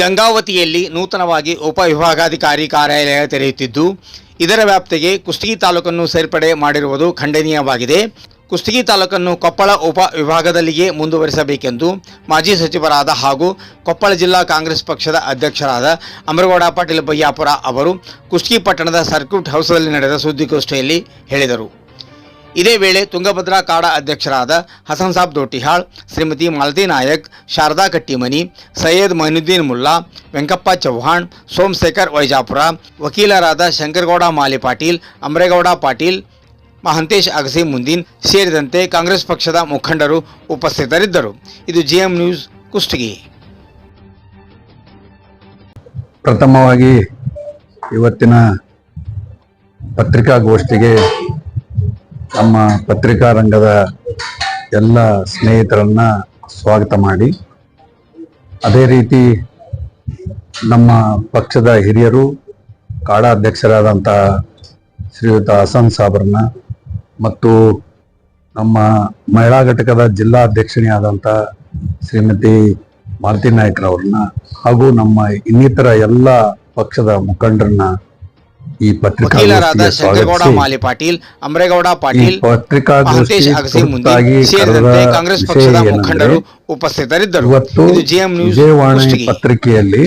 ಗಂಗಾವತಿಯಲ್ಲಿ ನೂತನವಾಗಿ ಉಪವಿಭಾಗಾಧಿಕಾರಿ ಕಾರ್ಯಾಲಯ ತೆರೆಯುತ್ತಿದ್ದು, ಇದರ ವ್ಯಾಪ್ತಿಗೆ ಕುಷ್ಟಗಿ ತಾಲೂಕನ್ನು ಸೇರ್ಪಡೆ ಮಾಡಿರುವುದು ಖಂಡನೀಯವಾಗಿದೆ. ಕುಷ್ಟಗಿ ತಾಲೂಕನ್ನು ಕೊಪ್ಪಳ ಉಪ ವಿಭಾಗದಲ್ಲಿಯೇ ಮುಂದುವರಿಸಬೇಕೆಂದು ಮಾಜಿ ಸಚಿವರಾದ ಹಾಗೂ ಕೊಪ್ಪಳ ಜಿಲ್ಲಾ ಕಾಂಗ್ರೆಸ್ ಪಕ್ಷದ ಅಧ್ಯಕ್ಷರಾದ ಅಮರಗೌಡ ಪಾಟೀಲ್ ಬಯ್ಯಾಪುರ ಅವರು ಕುಷ್ಟಗಿ ಪಟ್ಟಣದ ಸರ್ಕ್ಯೂಟ್ ಹೌಸ್ನಲ್ಲಿ ನಡೆದ ಸುದ್ದಿಗೋಷ್ಠಿಯಲ್ಲಿ ಹೇಳಿದರು. ಇದೇ ವೇಳೆ ತುಂಗಭದ್ರಾ ಕಾಡ ಅಧ್ಯಕ್ಷರಾದ ಹಸನ್ ಸಾಬ್ ದೋಟಿಹಾಳ್ ಶ್ರೀಮತಿ ಮಾಲತಿ ನಾಯಕ್, ಶಾರದಾ ಕಟ್ಟಿಮನಿ, ಸೈಯದ್ ಮೈನುದ್ದೀನ್ ಮುಲ್ಲಾ, ವೆಂಕಪ್ಪ ಚೌಹಾಣ್ ಸೋಮಶೇಖರ್ ವೈಜಾಪುರ, ವಕೀಲರಾದ ಶಂಕರಗೌಡ ಮಾಲಿ ಪಾಟೀಲ್ ಅಮರೇಗೌಡ ಪಾಟೀಲ್, ಮಹಂತೇಶ್ ಅಗಸಿ ಮುಂದಿನ್ ಸೇರಿದಂತೆ ಕಾಂಗ್ರೆಸ್ ಪಕ್ಷದ ಮುಖಂಡರು ಉಪಸ್ಥಿತರಿದ್ದರು. ಇದು ಜಿಎಂ ನ್ಯೂಸ್ ಕುಷ್ಟಗಿ. ಪ್ರಥಮವಾಗಿ ಇವತ್ತಿನ ಪತ್ರಿಕಾಗೋಷ್ಠಿಗೆ ನಮ್ಮ ಪತ್ರಿಕಾ ರಂಗದ ಎಲ್ಲ ಸ್ನೇಹಿತರನ್ನ ಸ್ವಾಗತ ಮಾಡಿ. ಅದೇ ರೀತಿ ನಮ್ಮ ಪಕ್ಷದ ಹಿರಿಯರು ಕಾಡಾಧ್ಯಕ್ಷರಾದಂಥ ಶ್ರೀಯುತ ಹಸನ್ ಸಾಬ್ರನ್ನ ಮತ್ತು ನಮ್ಮ ಮಹಿಳಾ ಘಟಕದ ಜಿಲ್ಲಾ ಅಧ್ಯಕ್ಷಣೆ ಆದಂಥ ಶ್ರೀಮತಿ ಮಾಲತಿ ನಾಯ್ಕರವ್ರನ್ನ ಹಾಗೂ ನಮ್ಮ ಇನ್ನಿತರ ಎಲ್ಲ ಪಕ್ಷದ ಮುಖಂಡರನ್ನ ಈ ವಕೀಲರಾದ ಪತ್ರಿಕಾಗೋಷ್ಠಿಗೆ ಶಂಕರಗೌಡ ಸ್ವಾಗತಿಸಿ. ಮಾಲಿ ಪಾಟೀಲ್ ಅಮರೇಗೌಡ ಪಾಟೀಲ್ ಪತ್ರಿಕಾಗೋಷ್ಠಿ ಮಹಂತೇಶ್ ಅಗಸಿ ಸೇರಿದಂತೆ ಕಾಂಗ್ರೆಸ್ ವಿಷಯ ಪಕ್ಷದ ಏನಂದ್ರೆ, ಮುಖಂಡರು ಉಪಸ್ಥಿತರಿದ್ದರು. ಇವತ್ತು ಜಿಎಂ ವಿಜಯವಾಣಿ ಪತ್ರಿಕೆಯಲ್ಲಿ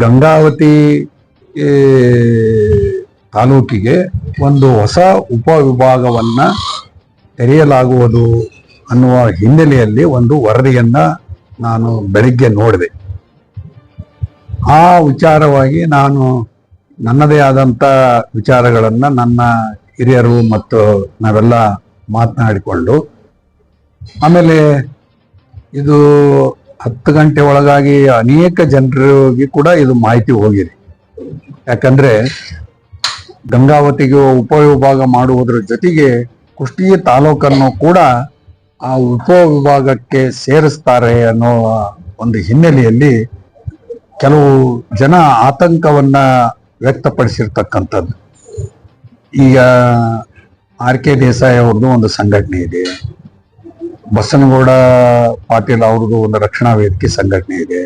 ಗಂಗಾವತಿ ತಾಲೂಕಿಗೆ ಒಂದು ಹೊಸ ಉಪವಿಭಾಗವನ್ನ ತೆರೆಯಲಾಗುವುದು ಅನ್ನುವ ಹಿನ್ನೆಲೆಯಲ್ಲಿ ಒಂದು ವರದಿಯನ್ನ ನಾನು ಬೆಳಿಗ್ಗೆ ನೋಡಿದೆ. ಆ ವಿಚಾರವಾಗಿ ನಾನು ನನ್ನದೇ ಆದಂತ ವಿಚಾರಗಳನ್ನ ನನ್ನ ಹಿರಿಯರು ಮತ್ತು ನಾವೆಲ್ಲ ಮಾತನಾಡಿಕೊಂಡು, ಆಮೇಲೆ ಇದು ಹತ್ತು ಗಂಟೆ ಒಳಗಾಗಿ ಅನೇಕ ಜನರಿಗೆ ಕೂಡ ಇದು ಮಾಹಿತಿ ಹೋಗಿದೆ. ಯಾಕಂದ್ರೆ ಗಂಗಾವತಿಗೆ ಉಪವಿಭಾಗ ಮಾಡುವುದರ ಜೊತೆಗೆ ಕುಷ್ಟಗಿ ತಾಲೂಕನ್ನು ಕೂಡ ಆ ಉಪವಿಭಾಗಕ್ಕೆ ಸೇರಿಸ್ತಾರೆ ಅನ್ನೋ ಒಂದು ಹಿನ್ನೆಲೆಯಲ್ಲಿ ಕೆಲವು ಜನ ಆತಂಕವನ್ನ ವ್ಯಕ್ತಪಡಿಸಿರ್ತಕ್ಕಂಥದ್ದು. ಈಗ ಆರ್ ಕೆ ದೇಸಾಯಿ ಅವ್ರದ್ದು ಒಂದು ಸಂಘಟನೆ ಇದೆ. ಬಸನಗೌಡ ಪಾಟೀಲ್ ಅವ್ರದ್ದು ಒಂದು ರಕ್ಷಣಾ ವೇದಿಕೆ ಸಂಘಟನೆ ಇದೆ.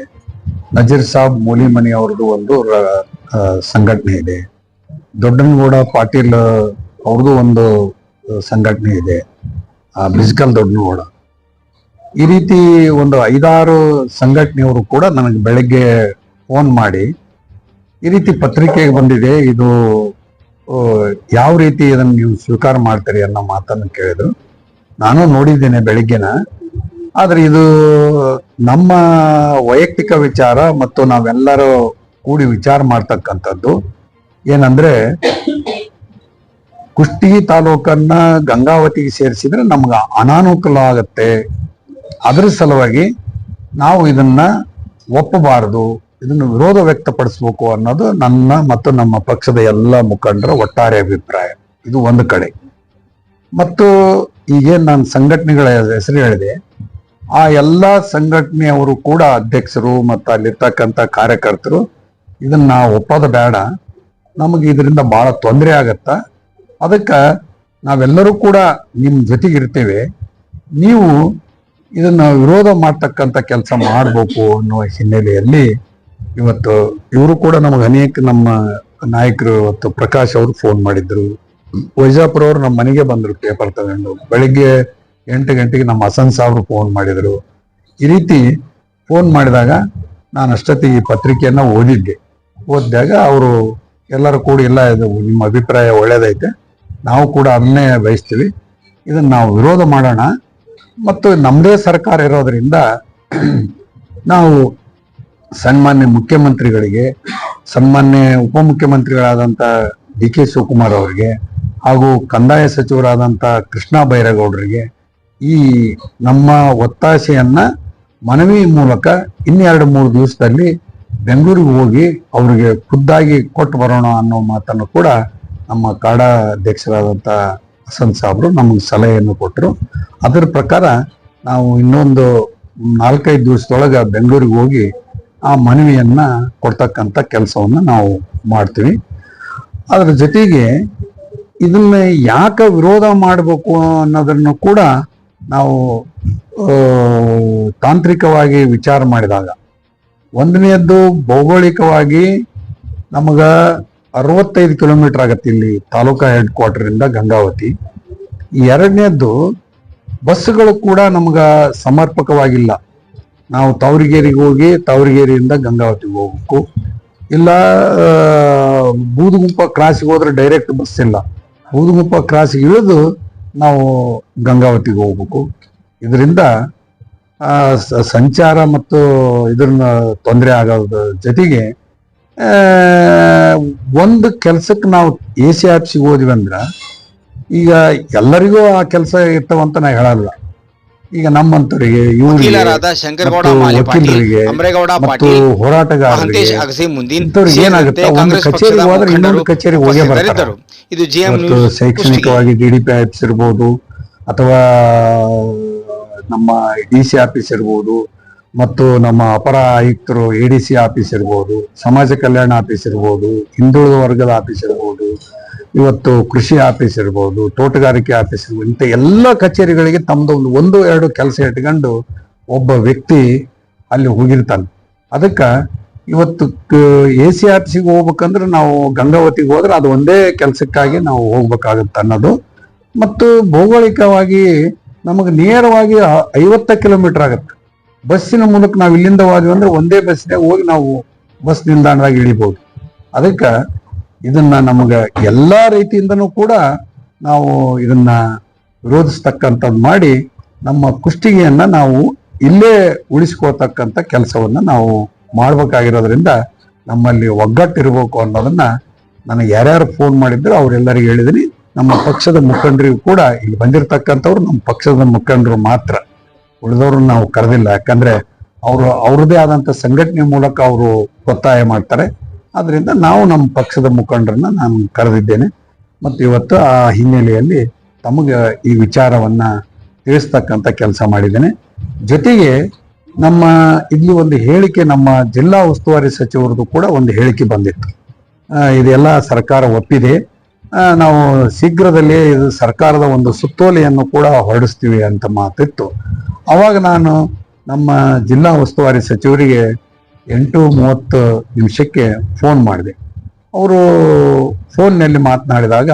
ನಜೀರ್ ಸಾಬ್ ಮೂಲಿಮನಿ ಅವ್ರದ್ದು ಒಂದು ಸಂಘಟನೆ ಇದೆ. ದೊಡ್ಡನಗೌಡ ಪಾಟೀಲ್ ಅವ್ರದ್ದು ಒಂದು ಸಂಘಟನೆ ಇದೆ. ಬಿಸ್ಕಲ್ ದೊಡ್ಡನಗೌಡ. ಈ ರೀತಿ ಒಂದು ಐದಾರು ಸಂಘಟನೆಯವರು ಕೂಡ ನನಗೆ ಬೆಳಗ್ಗೆ ಫೋನ್ ಮಾಡಿ ಈ ರೀತಿ ಪತ್ರಿಕೆಗೆ ಬಂದಿದೆ. ಇದು ಯಾವ ರೀತಿ ಇದನ್ನು ನೀವು ಸ್ವೀಕಾರ ಮಾಡ್ತೀರಿ ಅನ್ನೋ ಮಾತನ್ನು ಕೇಳಿದ್ರು. ನಾನು ನೋಡಿದ್ದೇನೆ ಬೆಳಿಗ್ಗೆನ. ಆದ್ರೆ ಇದು ನಮ್ಮ ವೈಯಕ್ತಿಕ ವಿಚಾರ ಮತ್ತು ನಾವೆಲ್ಲರೂ ಕೂಡಿ ವಿಚಾರ ಮಾಡ್ತಕ್ಕಂಥದ್ದು ಏನಂದ್ರೆ, ಕುಷ್ಟಗಿ ತಾಲೂಕನ್ನ ಗಂಗಾವತಿಗೆ ಸೇರಿಸಿದ್ರೆ ನಮ್ಗೆ ಅನಾನುಕೂಲ ಆಗತ್ತೆ ಅದರ ಸಲುವಾಗಿ ನಾವು ಇದನ್ನ ಒಪ್ಪಬಾರದು. ಇದನ್ನು ವಿರೋಧ ವ್ಯಕ್ತಪಡಿಸ್ಬೇಕು ಅನ್ನೋದು ನನ್ನ ಮತ್ತು ನಮ್ಮ ಪಕ್ಷದ ಎಲ್ಲ ಮುಖಂಡರ ಒಟ್ಟಾರೆ ಅಭಿಪ್ರಾಯ. ಇದು ಒಂದು ಕಡೆ. ಮತ್ತು ಈಗೇನು ನಾನು ಸಂಘಟನೆಗಳ ಹೆಸರು ಹೇಳಿದೆ. ಆ ಎಲ್ಲ ಸಂಘಟನೆಯವರು ಕೂಡ ಅಧ್ಯಕ್ಷರು ಮತ್ತು ಅಲ್ಲಿರ್ತಕ್ಕಂಥ ಕಾರ್ಯಕರ್ತರು, ಇದನ್ನ ಒಪ್ಪೋದು ಬೇಡ. ನಮಗೆ ಇದರಿಂದ ಬಹಳ ತೊಂದರೆ ಆಗತ್ತ? ಅದಕ್ಕೆ ನಾವೆಲ್ಲರೂ ಕೂಡ ನಿಮ್ಮ ಜೊತೆಗಿರ್ತೇವೆ ನೀವು ಇದನ್ನ ವಿರೋಧ ಮಾಡ್ತಕ್ಕಂಥ ಕೆಲಸ ಮಾಡಬೇಕು ಅನ್ನುವ ಹಿನ್ನೆಲೆಯಲ್ಲಿ ಇವತ್ತು ಇವರು ಕೂಡ ನಮಗೆ ಅನೇಕ ನಮ್ಮ ನಾಯಕರು ಇವತ್ತು ಪ್ರಕಾಶ್ ಅವರು ಫೋನ್ ಮಾಡಿದ್ರು. ವೈಜಾಪುರ ಅವರು ನಮ್ಮ ಮನೆಗೆ ಬಂದರು ಪೇಪರ್ ತಗೊಂಡು. ಬೆಳಿಗ್ಗೆ ಎಂಟು ಗಂಟೆಗೆ ನಮ್ಮ ಹಸನ್ ಸಾಬ್ರು ಫೋನ್ ಮಾಡಿದ್ರು. ಈ ರೀತಿ ಫೋನ್ ಮಾಡಿದಾಗ ನಾನು ಅಷ್ಟೊತ್ತಿಗೆ ಈ ಪತ್ರಿಕೆಯನ್ನು ಓದಿದ್ದೆ. ಓದಿದಾಗ ಅವರು ಎಲ್ಲರೂ ಕೂಡ, ಇಲ್ಲ, ಇದು ನಿಮ್ಮ ಅಭಿಪ್ರಾಯ ಒಳ್ಳೇದೈತೆ. ನಾವು ಕೂಡ ಅದನ್ನೇ ಬಯಸ್ತೀವಿ. ಇದನ್ನು ನಾವು ವಿರೋಧ ಮಾಡೋಣ. ಮತ್ತು ನಮ್ಮದೇ ಸರ್ಕಾರ ಇರೋದರಿಂದ ನಾವು ಸನ್ಮಾನ್ಯ ಮುಖ್ಯಮಂತ್ರಿಗಳಿಗೆ, ಸನ್ಮಾನ್ಯ ಉಪಮುಖ್ಯಮಂತ್ರಿಗಳಾದಂಥ ಡಿ ಕೆ ಶಿವಕುಮಾರ್ ಅವರಿಗೆ ಹಾಗೂ ಕಂದಾಯ ಸಚಿವರಾದಂಥ ಕೃಷ್ಣ ಬೈರೇಗೌಡರಿಗೆ ಈ ನಮ್ಮ ಒತ್ತಾಸೆಯನ್ನ ಮನವಿ ಮೂಲಕ ಇನ್ನೆರಡು ಮೂರು ದಿವಸದಲ್ಲಿ ಬೆಂಗಳೂರಿಗೆ ಹೋಗಿ ಅವರಿಗೆ ಖುದ್ದಾಗಿ ಕೊಟ್ಟು ಬರೋಣ ಅನ್ನೋ ಮಾತನ್ನು ಕೂಡ ನಮ್ಮ ಕಾಡಾ ಅಧ್ಯಕ್ಷರಾದಂಥ ಹಸನ್ ಸಾಬ್ರು ನಮಗೆ ಸಲಹೆಯನ್ನು ಕೊಟ್ಟರು ಅದರ ಪ್ರಕಾರ ನಾವು ಇನ್ನೊಂದು ನಾಲ್ಕೈದು ದಿವಸದೊಳಗೆ ಬೆಂಗಳೂರಿಗೆ ಹೋಗಿ ಆ ಮನವಿಯನ್ನ ಕೊಡ್ತಕ್ಕಂಥ ಕೆಲಸವನ್ನ ನಾವು ಮಾಡ್ತೀವಿ. ಅದರ ಜೊತೆಗೆ ಇದನ್ನ ಯಾಕೆ ವಿರೋಧ ಮಾಡಬೇಕು ಅನ್ನೋದನ್ನು ಕೂಡ ನಾವು ತಾಂತ್ರಿಕವಾಗಿ ವಿಚಾರ ಮಾಡಿದಾಗ. ಒಂದನೆಯದ್ದು ಭೌಗೋಳಿಕವಾಗಿ ನಮಗ ಅರವತ್ತೈದು ಕಿಲೋಮೀಟರ್ ಆಗತ್ತೆ ಇಲ್ಲಿ ತಾಲೂಕಾ ಹೆಡ್ ಕ್ವಾರ್ಟರ್ ಇಂದ ಗಂಗಾವತಿ. ಎರಡನೇದ್ದು ಬಸ್ಸುಗಳು ಕೂಡ ನಮ್ಗೆ ಸಮರ್ಪಕವಾಗಿಲ್ಲ. ನಾವು ತವರಿಗೇರಿಗೆ ಹೋಗಿ ತವರಿಗೇರಿಯಿಂದ ಗಂಗಾವತಿಗೆ ಹೋಗ್ಬೇಕು. ಇಲ್ಲ ಬೂದುಗುಂಪ ಕ್ರಾಸಿಗೆ ಹೋದ್ರೆ ಡೈರೆಕ್ಟ್ ಬಸ್ ಇಲ್ಲ. ಬೂದುಗುಂಪ ಕ್ರಾಸಿಗೆ ಇಳಿದು ನಾವು ಗಂಗಾವತಿಗೆ ಹೋಗ್ಬೇಕು. ಇದರಿಂದ ಸಂಚಾರ ಮತ್ತು ಇದನ್ನ ತೊಂದರೆ ಆಗೋದ್ರ ಜೊತೆಗೆ ಒಂದು ಕೆಲಸಕ್ಕೆ ನಾವು ಎ ಸಿ ಆಫೀಸಿಗೆ ಹೋದ್ವಿ ಅಂದ್ರೆ, ಈಗ ಎಲ್ಲರಿಗೂ ಆ ಕೆಲಸ ಇರ್ತಾವಂತ ನಾ ಹೇಳಲ್ಲ. ಈಗ ನಮ್ಮಂತರಿಗೆ ವಕೀಲರಾದ ಶಂಕರಗೌಡ ಮತ್ತು ಮಾಲಿ ಪಾಟೀಲ್ ವಕೀಲರಿಗೆ ಅಮರೇಗೌಡ ಮತ್ತು ಪಾಟೀಲ್ ಹೋರಾಟಗಾರರಿಗೆ ಮಹಂತೇಶ್ ಅಗಸಿ ಮುಂದಿನ ಏನಾಗುತ್ತೆ? ಕಾಂಗ್ರೆಸ್ ಕಚೇರಿಗೆ ಪಕ್ಷದ ಹೋದ್ರೆ ಇನ್ನೊಂದು ಮುಖಂಡರು ಕಚೇರಿಗೆ ಹೋಗೇ ಬರ್ತಾರೆ. ಇದು ಜಿಎಂ ಮತ್ತು ನ್ಯೂಸ್ ಕುಷ್ಟಗಿ. ಶೈಕ್ಷಣಿಕವಾಗಿ ಡಿ ಡಿ ಪಿ ಆಫೀಸ್ ಇರ್ಬೋದು ಅಥವಾ ನಮ್ಮ ಡಿ ಸಿ ಆಫೀಸ್ ಇರ್ಬೋದು ಮತ್ತು ನಮ್ಮ ಅಪರ ಆಯುಕ್ತರು ಎ ಡಿ ಸಿ ಆಫೀಸ್ ಇರ್ಬೋದು ಸಮಾಜ ಕಲ್ಯಾಣ ಆಫೀಸ್ ಇರ್ಬೋದು ಹಿಂದುಳಿದ ವರ್ಗದ ಆಫೀಸ್ ಇರ್ಬೋದು ಇವತ್ತು ಕೃಷಿ ಆಫೀಸ್ ಇರ್ಬೋದು, ತೋಟಗಾರಿಕೆ ಆಫೀಸ್ ಇರ್ಬೋದು, ಇಂಥ ಎಲ್ಲ ಕಚೇರಿಗಳಿಗೆ ತಮ್ಮದು ಒಂದು ಒಂದು, ಎರಡು ಕೆಲಸ ಇಟ್ಕೊಂಡು ಒಬ್ಬ ವ್ಯಕ್ತಿ ಅಲ್ಲಿ ಹೋಗಿರ್ತಾನೆ. ಅದಕ್ಕೆ ಇವತ್ತು ಎ ಸಿ ಆಫೀಸಿಗೆ ಹೋಗ್ಬೇಕಂದ್ರೆ ನಾವು ಗಂಗಾವತಿಗೆ ಹೋದ್ರೆ ಅದು ಒಂದೇ ಕೆಲಸಕ್ಕಾಗಿ ನಾವು ಹೋಗ್ಬೇಕಾಗತ್ತೆ ಅನ್ನೋದು. ಮತ್ತು ಭೌಗೋಳಿಕವಾಗಿ ನಮಗೆ ನೇರವಾಗಿ ಐವತ್ತ ಕಿಲೋಮೀಟರ್ ಆಗುತ್ತೆ. ಬಸ್ಸಿನ ಮೂಲಕ ನಾವು ಇಲ್ಲಿಂದ ಹೋದ್ವಿ ಅಂದ್ರೆ ಒಂದೇ ಬಸ್ನಾಗ ಹೋಗಿ ನಾವು ಬಸ್ ನಿಲ್ದಾಣದಾಗ ಇಳಿಬಹುದು ಅದಕ್ಕೆ ಇದನ್ನ ನಮಗೆ ಎಲ್ಲಾ ರೀತಿಯಿಂದನೂ ಕೂಡ ನಾವು ಇದನ್ನ ವಿರೋಧಿಸ್ತಕ್ಕಂಥದ್ದು ಮಾಡಿ ನಮ್ಮ ಕುಷ್ಟಿಗೆಯನ್ನ ನಾವು ಇಲ್ಲೇ ಉಳಿಸ್ಕೋತಕ್ಕಂಥ ಕೆಲಸವನ್ನ ನಾವು ಮಾಡ್ಬೇಕಾಗಿರೋದ್ರಿಂದ ನಮ್ಮಲ್ಲಿ ಒಗ್ಗಟ್ಟಿರಬೇಕು ಅನ್ನೋದನ್ನ ನನಗೆ ಯಾರ್ಯಾರು ಫೋನ್ ಮಾಡಿದ್ರು ಅವರೆಲ್ಲರಿಗೂ ಹೇಳಿದೀನಿ. ನಮ್ಮ ಪಕ್ಷದ ಮುಖಂಡರಿಗೂ ಕೂಡ ಇಲ್ಲಿ ಬಂದಿರತಕ್ಕಂಥವ್ರು ನಮ್ಮ ಪಕ್ಷದ ಮುಖಂಡರು ಮಾತ್ರ. ಉಳಿದವ್ರನ್ನ ನಾವು ಕರೆದಿಲ್ಲ. ಯಾಕಂದ್ರೆ ಅವರು ಅವ್ರದ್ದೇ ಆದಂತ ಸಂಘಟನೆ ಮೂಲಕ ಅವರು ಒತ್ತಾಯ ಮಾಡ್ತಾರೆ. ಆದ್ರಿಂದ ನಾವು ನಮ್ಮ ಪಕ್ಷದ ಮುಖಂಡರನ್ನ ನಾನು ಕರೆದಿದ್ದೇನೆ. ಮತ್ತು ಇವತ್ತು ಆ ಹಿನ್ನೆಲೆಯಲ್ಲಿ ತಮಗೆ ಈ ವಿಚಾರವನ್ನ ತಿಳಿಸ್ತಕ್ಕಂಥ ಕೆಲಸ ಮಾಡಿದ್ದೇನೆ. ಜೊತೆಗೆ ನಮ್ಮ ಇಲ್ಲಿ ಒಂದು ಹೇಳಿಕೆ ನಮ್ಮ ಜಿಲ್ಲಾ ಉಸ್ತುವಾರಿ ಸಚಿವರದು ಕೂಡ ಒಂದು ಹೇಳಿಕೆ ಬಂದಿತ್ತು. ಇದೆಲ್ಲ ಸರ್ಕಾರ ಒಪ್ಪಿದೆ. ನಾವು ಶೀಘ್ರದಲ್ಲೇ ಇದು ಸರ್ಕಾರದ ಒಂದು ಸುತ್ತೋಲೆಯನ್ನು ಕೂಡ ಹೊರಡಿಸ್ತೀವಿ ಅಂತ ಮಾತಿತ್ತು. ಅವಾಗ ನಾನು ನಮ್ಮ ಜಿಲ್ಲಾ ಉಸ್ತುವಾರಿ ಸಚಿವರಿಗೆ ಎಂಟು ಮೂವತ್ತು ನಿಮಿಷಕ್ಕೆ ಫೋನ್ ಮಾಡಿದೆ. ಅವರು ಫೋನ್ನಲ್ಲಿ ಮಾತನಾಡಿದಾಗ,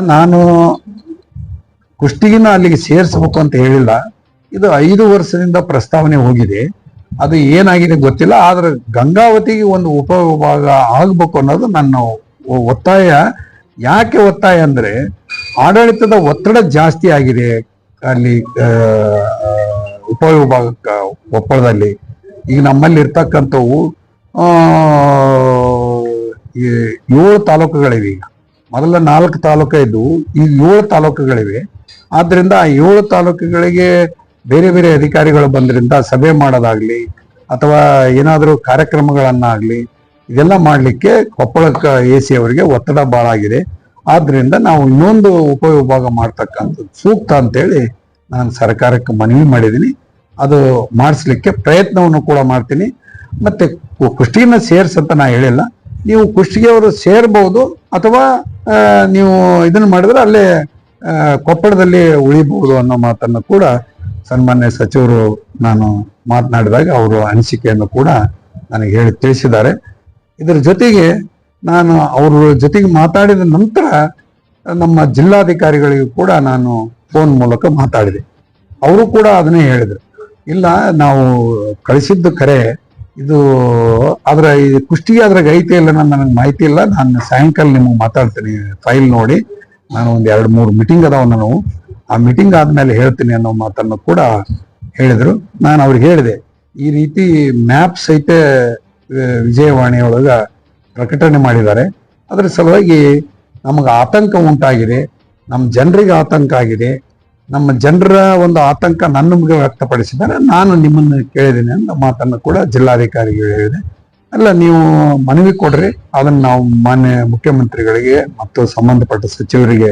ನಾನು ಕುಷ್ಟಿಗಿನ ಅಲ್ಲಿಗೆ ಸೇರಿಸ್ಬೇಕು ಅಂತ ಹೇಳಿಲ್ಲ. ಇದು ಐದು ವರ್ಷದಿಂದ ಪ್ರಸ್ತಾವನೆ ಹೋಗಿದೆ. ಅದು ಏನಾಗಿದೆ ಗೊತ್ತಿಲ್ಲ. ಆದರೆ ಗಂಗಾವತಿಗೆ ಒಂದು ಉಪವಿಭಾಗ ಆಗಬೇಕು ಅನ್ನೋದು ನನ್ನ ಒತ್ತಾಯ. ಯಾಕೆ ಒತ್ತಾಯ ಅಂದರೆ, ಆಡಳಿತದ ಒತ್ತಡ ಜಾಸ್ತಿ ಆಗಿದೆ ಅಲ್ಲಿ ಉಪವಿಭಾಗ ಒಪ್ಪಳದಲ್ಲಿ. ಈಗ ನಮ್ಮಲ್ಲಿ ಇರ್ತಕ್ಕಂಥವು ಏಳು ತಾಲೂಕುಗಳಿವೆ ಈಗ. ಮೊದಲ ನಾಲ್ಕು ತಾಲೂಕು ಇದ್ದವು ಈಗ ಏಳು ತಾಲೂಕುಗಳಿವೆ. ಆದ್ದರಿಂದ ಆ ಏಳು ತಾಲೂಕುಗಳಿಗೆ ಬೇರೆ ಬೇರೆ ಅಧಿಕಾರಿಗಳು ಬಂದ್ರಿಂದ ಸಭೆ ಮಾಡೋದಾಗ್ಲಿ, ಅಥವಾ ಏನಾದರೂ ಕಾರ್ಯಕ್ರಮಗಳನ್ನಾಗಲಿ, ಇದೆಲ್ಲ ಮಾಡಲಿಕ್ಕೆ ಕೊಪ್ಪಳಕ್ಕ ಎ ಸಿ ಅವರಿಗೆ ಒತ್ತಡ ಭಾಳ ಆಗಿದೆ. ಆದ್ದರಿಂದ ನಾವು ಇನ್ನೊಂದು ಉಪವಿಭಾಗ ಮಾಡ್ತಕ್ಕಂಥದ್ದು ಸೂಕ್ತ ಅಂತೇಳಿ ನಾನು ಸರ್ಕಾರಕ್ಕೆ ಮನವಿ ಮಾಡಿದ್ದೀನಿ. ಅದು ಮಾಡಿಸ್ಲಿಕ್ಕೆ ಪ್ರಯತ್ನವನ್ನು ಕೂಡ ಮಾಡ್ತೀನಿ. ಮತ್ತೆ ಕುಷ್ಟಿನ ಸೇರ್ಸ್ ಅಂತ ನಾ ಹೇಳಿಲ್ಲ. ನೀವು ಕುಷ್ಟಿಗೆಯವರು ಸೇರ್ಬೋದು ಅಥವಾ ನೀವು ಇದನ್ನು ಮಾಡಿದ್ರೆ ಅಲ್ಲೇ ಕೊಪ್ಪಳದಲ್ಲಿ ಉಳಿಬಹುದು ಅನ್ನೋ ಮಾತನ್ನು ಕೂಡ ಸನ್ಮಾನ್ಯ ಸಚಿವರು ನಾನು ಮಾತನಾಡಿದಾಗ ಅವರು ಅನಿಸಿಕೆಯನ್ನು ಕೂಡ ನನಗೆ ಹೇಳಿ ತಿಳಿಸಿದ್ದಾರೆ. ಇದರ ಜೊತೆಗೆ ನಾನು ಅವ್ರ ಜೊತೆಗೆ ಮಾತಾಡಿದ ನಂತರ ನಮ್ಮ ಜಿಲ್ಲಾಧಿಕಾರಿಗಳಿಗೂ ಕೂಡ ನಾನು ಫೋನ್ ಮೂಲಕ ಮಾತಾಡಿದೆ. ಅವರು ಕೂಡ ಅದನ್ನೇ ಹೇಳಿದ್ರು. ಇಲ್ಲ, ನಾವು ಕಳಿಸಿದ್ದು ಕರೆ, ಇದು ಅದರ ಕುಷ್ಟಿಗೆ ಅದ್ರಾಗ ಐತೆ ಇಲ್ಲ ನನಗೆ ಮಾಹಿತಿ ಇಲ್ಲ. ನಾನು ಸಾಯಂಕಾಲ ನಿಮಗೆ ಮಾತಾಡ್ತೀನಿ ಫೈಲ್ ನೋಡಿ. ನಾನು ಒಂದು ಎರಡು ಮೂರು ಮೀಟಿಂಗ್ ಅದಾವ ನಾನು ಆ ಮೀಟಿಂಗ್ ಆದಮೇಲೆ ಹೇಳ್ತೀನಿ ಅನ್ನೋ ಮಾತನ್ನು ಕೂಡ ಹೇಳಿದರು. ನಾನು ಅವ್ರಿಗೆ ಹೇಳಿದೆ, ಈ ರೀತಿ ಮ್ಯಾಪ್ ಸಹಿತ ವಿಜಯವಾಣಿಯೊಳಗ ಪ್ರಕಟಣೆ ಮಾಡಿದ್ದಾರೆ. ಅದರ ಸಲುವಾಗಿ ನಮಗೆ ಆತಂಕ ಉಂಟಾಗಿದೆ. ನಮ್ಮ ಜನರಿಗೆ ಆತಂಕ ಆಗಿದೆ. ನಮ್ಮ ಜನರ ಒಂದು ಆತಂಕ ನಮಗೆ ವ್ಯಕ್ತಪಡಿಸಿದ್ದಾರೆ. ನಾನು ನಿಮ್ಮನ್ನು ಕೇಳಿದ್ದೀನಿ ಅಂತ ಮಾತನ್ನು ಕೂಡ ಜಿಲ್ಲಾಧಿಕಾರಿಗೆ ಹೇಳಿದೆ ಅಲ್ಲ, ನೀವು ಮನವಿ ಕೊಡ್ರಿ. ಅದನ್ನು ನಾವು ಮಾನ್ಯ ಮುಖ್ಯಮಂತ್ರಿಗಳಿಗೆ ಮತ್ತು ಸಂಬಂಧಪಟ್ಟ ಸಚಿವರಿಗೆ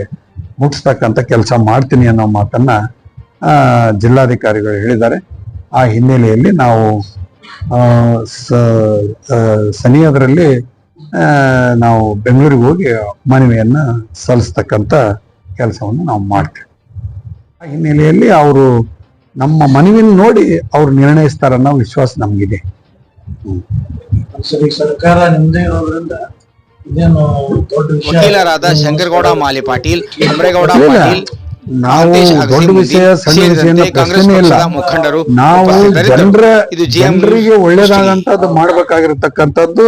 ಮುಟ್ಟಿಸ್ತಕ್ಕಂಥ ಕೆಲಸ ಮಾಡ್ತೀನಿ ಅನ್ನೋ ಮಾತನ್ನ ಜಿಲ್ಲಾಧಿಕಾರಿಗಳು ಹೇಳಿದ್ದಾರೆ. ಆ ಹಿನ್ನೆಲೆಯಲ್ಲಿ ನಾವು ಸನಿಹದರಲ್ಲಿ ನಾವು ಬೆಂಗಳೂರಿಗೆ ಹೋಗಿ ಮನವಿಯನ್ನು ಸಲ್ಲಿಸ್ತಕ್ಕಂಥ ಕೆಲಸವನ್ನು ನಾವು ಮಾಡ್ತೀವಿ. ಆ ಹಿನ್ನೆಲೆಯಲ್ಲಿ ಅವರು ನಮ್ಮ ಮನವಿನ ನೋಡಿ ಅವ್ರು ನಿರ್ಣಯಿಸ್ತಾರನ್ನೋ ವಿಶ್ವಾಸ ನಮಗಿದೆ. ಸರಿ ಸರ್ಕಾರ ನಿಮ್ದೇ ಇರೋದ್ರಿಂದ ಇದೇನು ದೊಡ್ಡ ವಿಷಯ ವಕೀಲರಾದ ಶಂಕರಗೌಡ ಮಾಲಿ ಪಾಟೀಲ್ ಅಮರೇಗೌಡ ಪಾಟೀಲ್ ನಾವು ಮಹಂತೇಶ್ ದೊಡ್ಡ ಅಗಸಿಮುದ್ದಿ ವಿಷಯ ಸಣ್ಣ ಸೇರಿದಂತೆ ಪ್ರಶ್ನೆ ಇಲ್ಲ. ಮುಖಂಡರು ನಾವು. ಜನರ ಜನರಿಗೆ ಒಳ್ಳೇದಾಗಂತದ್ದು ಮಾಡ್ಬೇಕಾಗಿರ್ತಕ್ಕಂಥದ್ದು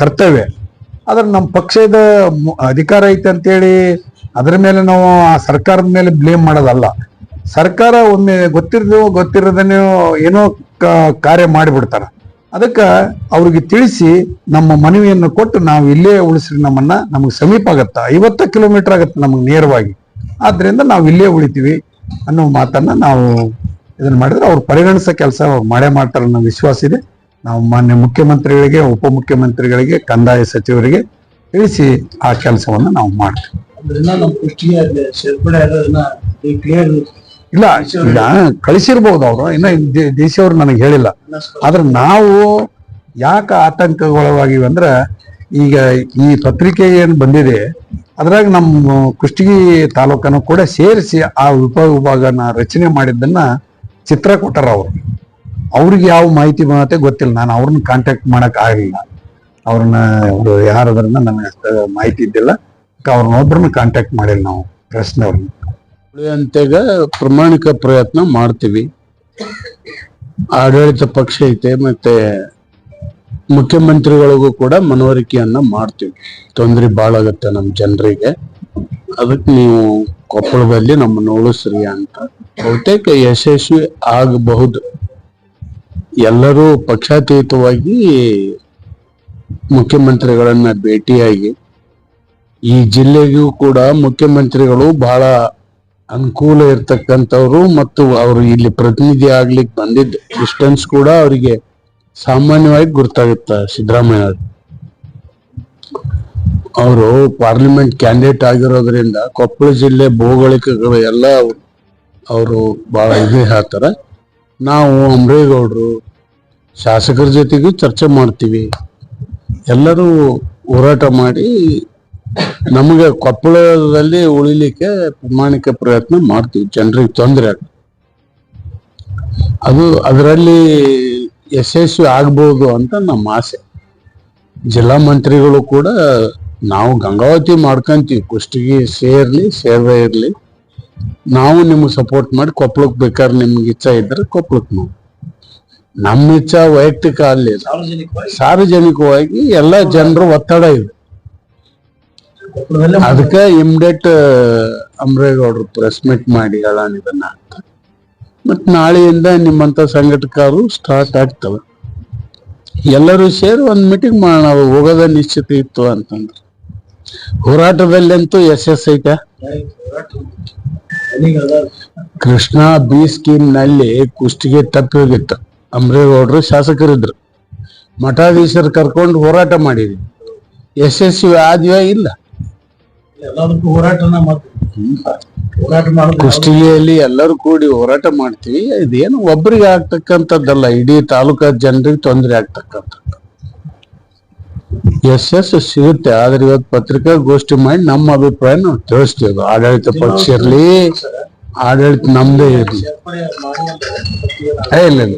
ಕರ್ತವ್ಯ. ಆದ್ರೆ ನಮ್ಮ ಪಕ್ಷದ ಅಧಿಕಾರ ಐತೆ ಅಂತೇಳಿ ಅದ್ರ ಮೇಲೆ ನಾವು ಆ ಸರ್ಕಾರದ ಮೇಲೆ ಬ್ಲೇಮ್ ಮಾಡೋದಲ್ಲ. ಸರ್ಕಾರ ಒಮ್ಮೆ ಗೊತ್ತಿರೋದು ಗೊತ್ತಿರೋದನ್ನೇ ಏನೋ ಕಾರ್ಯ ಮಾಡಿಬಿಡ್ತಾರೆ ಅದಕ್ಕ ಅವ್ರಿಗೆ ತಿಳಿಸಿ ನಮ್ಮ ಮನವಿಯನ್ನು ಕೊಟ್ಟು ನಾವು ಇಲ್ಲೇ ಉಳಿಸ್ರಿ ನಮ್ಮನ್ನ ನಮಗೆ ಸಮೀಪ ಆಗತ್ತ? ಐವತ್ತು ಕಿಲೋಮೀಟರ್ ಆಗತ್ತೆ ನಮಗೆ ನೇರವಾಗಿ. ಆದ್ರಿಂದ ನಾವು ಇಲ್ಲೇ ಉಳಿತೀವಿ ಅನ್ನೋ ಮಾತನ್ನ ನಾವು ಇದನ್ನ ಮಾಡಿದ್ರೆ ಅವ್ರು ಪರಿಗಣಿಸೋ ಕೆಲಸ ಮಾಡೇ ಮಾಡ್ತಾರೆ ಅನ್ನೋ ವಿಶ್ವಾಸ ಇದೆ. ನಾವು ಮಾನ್ಯ ಮುಖ್ಯಮಂತ್ರಿಗಳಿಗೆ, ಉಪಮುಖ್ಯಮಂತ್ರಿಗಳಿಗೆ, ಕಂದಾಯ ಸಚಿವರಿಗೆ ತಿಳಿಸಿ ಆ ಕೆಲಸವನ್ನು ನಾವು ಮಾಡ್ತೀವಿ. ಅದರಿಂದ ನಮ್ಮ ಕ್ಲಿಯರ್ ಇಲ್ಲ ಈಗ ಕಳಿಸಿರ್ಬೋದು ಅವರು, ಇನ್ನ ದೇಶಿಯವ್ರು ನನಗೆ ಹೇಳಿಲ್ಲ. ಆದ್ರೆ ನಾವು ಯಾಕೆ ಆತಂಕಗೊಳವಾಗಿವೆ ಅಂದ್ರೆ, ಈಗ ಈ ಪತ್ರಿಕೆ ಏನ್ ಬಂದಿದೆ, ಅದ್ರಾಗ ನಮ್ಮ ಕುಷ್ಟಗಿ ತಾಲೂಕನ್ನು ಕೂಡ ಸೇರಿಸಿ ಆ ಉಪ ವಿಭಾಗನ ರಚನೆ ಮಾಡಿದ್ದನ್ನ ಚಿತ್ರ ಕೊಟ್ಟಾರ ಅವರು. ಅವ್ರಿಗೆ ಯಾವ ಮಾಹಿತಿ ಮಾತೆ ಗೊತ್ತಿಲ್ಲ, ನಾನು ಅವ್ರನ್ನ ಕಾಂಟ್ಯಾಕ್ಟ್ ಮಾಡಕ್ ಆಗಲಿಲ್ಲ ಅವ್ರನ್ನ ಅವರು ಯಾರದ್ರನ್ನ ನನಗೆ ಮಾಹಿತಿ ಇದ್ದಿಲ್ಲ. ಅವ್ರನ್ನ ಒಬ್ಬರನ್ನ ಕಾಂಟ್ಯಾಕ್ಟ್ ಮಾಡಿಲ್ಲ ನಾವು ಪ್ರೆಸ್ನವ್ರನ್ನ ಉಳಿಯಂತೆಗ ಪ್ರಾಮಾಣಿಕ ಪ್ರಯತ್ನ ಮಾಡ್ತೀವಿ. ಆಡಳಿತ ಪಕ್ಷ ಐತೆ, ಮತ್ತೆ ಮುಖ್ಯಮಂತ್ರಿಗಳಿಗೂ ಕೂಡ ಮನವರಿಕೆಯನ್ನ ಮಾಡ್ತೀವಿ. ತೊಂದ್ರೆ ಬಾಳಾಗತ್ತೆ ನಮ್ಮ ಜನರಿಗೆ. ಅದಕ್ಕೆ ನೀವು ಕೊಪ್ಪಳದಲ್ಲಿ ನಮ್ಮನ್ನು ಉಳಿಸ್ರಿ ಅಂತ ಬಹುತೇಕ ಯಶಸ್ವಿ ಆಗಬಹುದು. ಎಲ್ಲರೂ ಪಕ್ಷಾತೀತವಾಗಿ ಮುಖ್ಯಮಂತ್ರಿಗಳನ್ನ ಭೇಟಿಯಾಗಿ ಈ ಜಿಲ್ಲೆಗೂ ಕೂಡ ಮುಖ್ಯಮಂತ್ರಿಗಳು ಬಹಳ ಅನುಕೂಲ ಇರ್ತಕ್ಕಂಥವ್ರು ಮತ್ತು ಅವರು ಇಲ್ಲಿ ಪ್ರತಿನಿಧಿ ಆಗ್ಲಿಕ್ಕೆ ಬಂದಿದ್ದ ಡಿಸ್ಟೆನ್ಸ್ ಕೂಡ ಅವರಿಗೆ ಸಾಮಾನ್ಯವಾಗಿ ಗುರ್ತಾಗುತ್ತ ಸಿದ್ದರಾಮಯ್ಯ ಅವರು. ಪಾರ್ಲಿಮೆಂಟ್ ಕ್ಯಾಂಡಿಡೇಟ್ ಆಗಿರೋದ್ರಿಂದ ಕೊಪ್ಪಳ ಜಿಲ್ಲೆ ಭೌಗೋಳಿಕಗಳು ಎಲ್ಲ ಅವರು ಬಹಳ ಇದು ಹೇಳ್ತಾರ. ನಾವು ಅಮರೇಗೌಡರು ಶಾಸಕರ ಜೊತೆಗೂ ಚರ್ಚೆ ಮಾಡ್ತೀವಿ. ಎಲ್ಲರೂ ಹೋರಾಟ ಮಾಡಿ ನಮಗೆ ಕೊಪ್ಪಳದಲ್ಲಿ ಉಳಿಲಿಕ್ಕೆ ಪ್ರಾಮಾಣಿಕ ಪ್ರಯತ್ನ ಮಾಡ್ತೀವಿ. ಜನರಿಗೆ ತೊಂದರೆ ಅದು ಅದರಲ್ಲಿ ಯಶಸ್ವಿ ಆಗ್ಬೋದು ಅಂತ ನಮ್ಮ ಆಸೆ. ಜಿಲ್ಲಾ ಮಂತ್ರಿಗಳು ಕೂಡ ನಾವು ಗಂಗಾವತಿ ಮಾಡ್ಕೊಂತೀವಿ. ಕುಷ್ಟಗಿ ಸೇರ್ಲಿ ಸೇರ್ದೆ ಇರ್ಲಿ. ನಾವು ನಿಮ್ಗೆ ಸಪೋರ್ಟ್ ಮಾಡಿ ಕೊಪ್ಪಳಕ್ಕೆ ಬೇಕಾದ್ರೆ ನಿಮ್ಗೆ ಇಚ್ಛಾ ಇದ್ರೆ ಕೊಪ್ಪಳಕ್ಕೆ ನಾವು. ನಮ್ಮ ಇಚ್ಛಾ ವೈಯಕ್ತಿಕ ಅಲ್ಲಿ. ಸಾರ್ವಜನಿಕವಾಗಿ ಎಲ್ಲ ಜನರು ಒತ್ತಡ ಇದೆ ಅದಕ್ಕೆ ಇಮ್ಡೆಟ್ ಅಮ್ರೇಗೌಡರು ಪ್ರೆಸ್ ಮೀಟ್ ಮಾಡಿ ಹೇಳೋಣ ಇದನ್ನ ಅಂತ. ಮತ್ ನಾಳೆಯಿಂದ ನಿಮ್ಮಂತ ಸಂಘಟಕರು ಸ್ಟಾರ್ಟ್ ಆಗ್ತವೆ. ಎಲ್ಲರೂ ಸೇರಿ ಒಂದ್ ಮೀಟಿಂಗ್ ಮಾಡೋಣ ಹೋಗೋದ ನಿಶ್ಚಿತ ಇತ್ತು ಅಂತಂದ್ರೆ. ಹೋರಾಟದಲ್ಲಂತೂ ಅಂತೂ ಐತೆ. ಕೃಷ್ಣ ಬಿ ಸ್ಕೀಮ್ನಲ್ಲಿ ಕುಷ್ಟಿಗೆ ತಪ್ಪಿ ಹೋಗಿತ್ತು ಅಮ್ರೇಗೌಡರು ಶಾಸಕರಿದ್ರು. ಮಠಾಧೀಶರು ಕರ್ಕೊಂಡು ಹೋರಾಟ ಮಾಡಿದ್ವಿ ಯಶಸ್ವಿ ಆದ್ಯೋ ಇಲ್ಲ. ಎಲ್ಲದಕ್ಕೂ ಹೋರಾಟನ ಹೋರಾಟ ಎಲ್ಲರೂ ಕೂಡಿ ಹೋರಾಟ ಮಾಡ್ತೀವಿ. ಇದೇನು ಒಬ್ಬರಿಗೆ ಆಗ್ತಕ್ಕಂಥದ್ದಲ್ಲ, ಇಡೀ ತಾಲೂಕಾ ಜನರಿಗೆ ತೊಂದರೆ ಎಸ್ ಎಸ್ ಸಿಗುತ್ತೆ ಆದ್ರೆ ಇವತ್ತು ಪತ್ರಿಕಾಗೋಷ್ಠಿ ಮಾಡಿ ನಮ್ಮ ಅಭಿಪ್ರಾಯ ನಾವು ತಿಳಿಸ್ತೀವಿ. ಆಡಳಿತ ಪಕ್ಷ ಇರ್ಲಿ ಆಡಳಿತ ನಮ್ದೇ ಇರ್ಲಿ ಏ ಇಲ್ಲ ಇಲ್ಲ.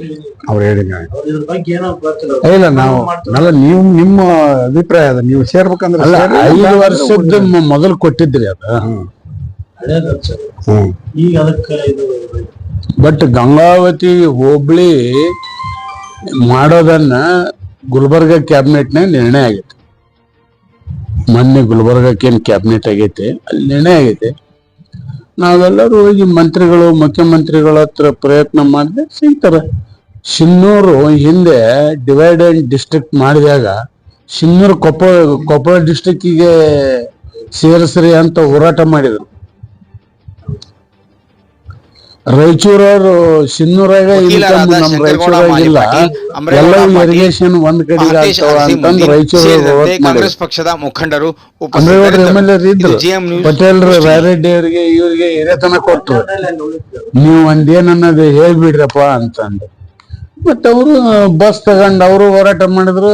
ಅವ್ರು ಹೇಳಿದ ಅವ್ರ ಬಗ್ಗೆ ಏನೋ ಗೊತ್ತಿಲ್ಲ ಏ, ಇಲ್ಲ ನಾವು ಅಲ್ಲ ನೀವು ನಿಮ್ಮ ಅಭಿಪ್ರಾಯ ಅದ. ನೀವು ಸೇರ್ಬೇಕಂದ್ರೆ ಅಲ್ಲ ಐದು ವರ್ಷದ ಮೊದಲು ಕೊಟ್ಟಿದ್ರಿ ಅದ. ಹಳೇದ್ ಅನ್ಸಲ್ಲ ಹ್ಮ್. ಅದಕ್ಕೆ ಇದು ಬಟ್ ಗಂಗಾವತಿ ಹೋಬಳಿ ಮಾಡೋದನ್ನ ಗುಲ್ಬರ್ಗ ಕ್ಯಾಬಿನೆಟ್ನ ನಿರ್ಣಯ ಆಗೈತೆ. ಮೊನ್ನೆ ಗುಲ್ಬರ್ಗಕ್ಕೆ ಏನ್ ಕ್ಯಾಬಿನೆಟ್ ಆಗೈತೆ ಅಲ್ಲಿ ನಿರ್ಣಯ ಆಗೈತೆ. ನಾವೆಲ್ಲರೂ ಹೋಗಿ ಮಂತ್ರಿಗಳು, ಮುಖ್ಯಮಂತ್ರಿಗಳ ಹತ್ರ ಪ್ರಯತ್ನ ಮಾಡಿದ್ರೆ ಸಿಗ್ತಾರೆ ಶಿನ್ನೂರು ಹಿಂದೆ ಡಿವೈಡ್ ಅಂಡ್ ಡಿಸ್ಟ್ರಿಕ್ಟ್ ಮಾಡಿದಾಗ ಶಿನ್ನೂರು ಕೊಪ್ಪಳ ಕೊಪ್ಪಳ ಡಿಸ್ಟ್ರಿಕ್ಕಿಗೆ ಸೇರಿಸ್ರಿ ಅಂತ ಹೋರಾಟ ಮಾಡಿದ್ರು. ರಾಯಚೂರವ್ರು ಸಿನ್ನೂರಾಗ income ನಮ್ ರಾಯಚೂರಾಗ ಇಲ್ಲ. ಇರಿಗೇಷನ್ ಒಂದ್ ಕಡೆ ಆಗ್ತಾವ ಅಂತಂದು ಕಾಂಗ್ರೆಸ್ ಪಕ್ಷದ ಮುಖಂಡರು ಇದ್ರು. ಪಟೇಲ್. ರಾಯರೆಡ್ಡಿ ಅವರಿಗೆ ಇವರಿಗೆ ಹಿರಿಯತನ ಕೊಟ್ರು. ನೀವು ಒಂದೇನ್ ಒಂದೇನನ್ನೋದು ಹೇಳ್ಬಿಡ್ರಪ್ಪ ಅಂತಂದು. ಬಟ್ ಅವರು ಬಸ್ ತಗೊಂಡ್ ಅವರು ಹೋರಾಟ ಮಾಡಿದ್ರು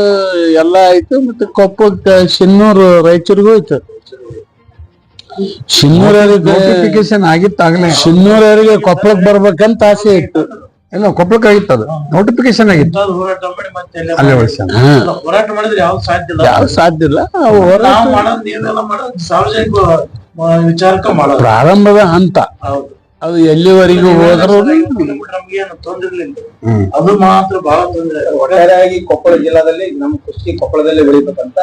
ಎಲ್ಲ ಆಯ್ತು. ಮತ್ತೆ ಕೊಪ್ಪಕ್ಕೆ ಸಿನ್ನೂರು ರಾಯಚೂರಿಗೂ ಹೋಯ್ತು. ನೋಟಿಫಿಕೇಶನ್ ಆಗಿತ್ತಾಗಲೇ ಶಿನ್ನೂರವರಿಗೆ ಕೊಪ್ಪಳಕ್ಕೆ ಬರ್ಬೇಕಂತ ಆಸೆ ಇತ್ತು. ಇಲ್ಲ ಕೊಪ್ಪಳಕ್ಕೆ ಆಗಿತ್ತು ಅದು. ನೋಟಿಫಿಕೇಶನ್ ಆಗಿತ್ತು. ಇಂಥದ್ದು ಹೋರಾಟ ಮಾಡಿ ಮತ್ತೆ ಅಲ್ಲೇ. ವರ್ಷ ಹೋರಾಟ ಮಾಡಿದ್ರೆ ಯಾವ ಸಾಧ್ಯ ಇಲ್ಲ? ಯಾವ ಸಾಧ್ಯ ಇಲ್ಲ. ಸಾರ್ವಜನಿಕ ವಿಚಾರಕ್ಕೆ ಮಾಡೋದು. ಪ್ರಾರಂಭದ ಹಂತ. ಹೌದು. ಅದು ಎಲ್ಲಿವರೆಗೂ ಹೋದ್ರು ಅದು ಮಾತ್ರ ಬಹಳ ತೊಂದ್ರೆ. ಒಟ್ಟಾರೆಯಾಗಿ ಕೊಪ್ಪಳ ಜಿಲ್ಲಾದಲ್ಲಿ ನಮ್ಮ ಕುಸ್ತಿ ಕೊಪ್ಪಳದಲ್ಲಿ ಬೆಳಿಬೇಕಂತ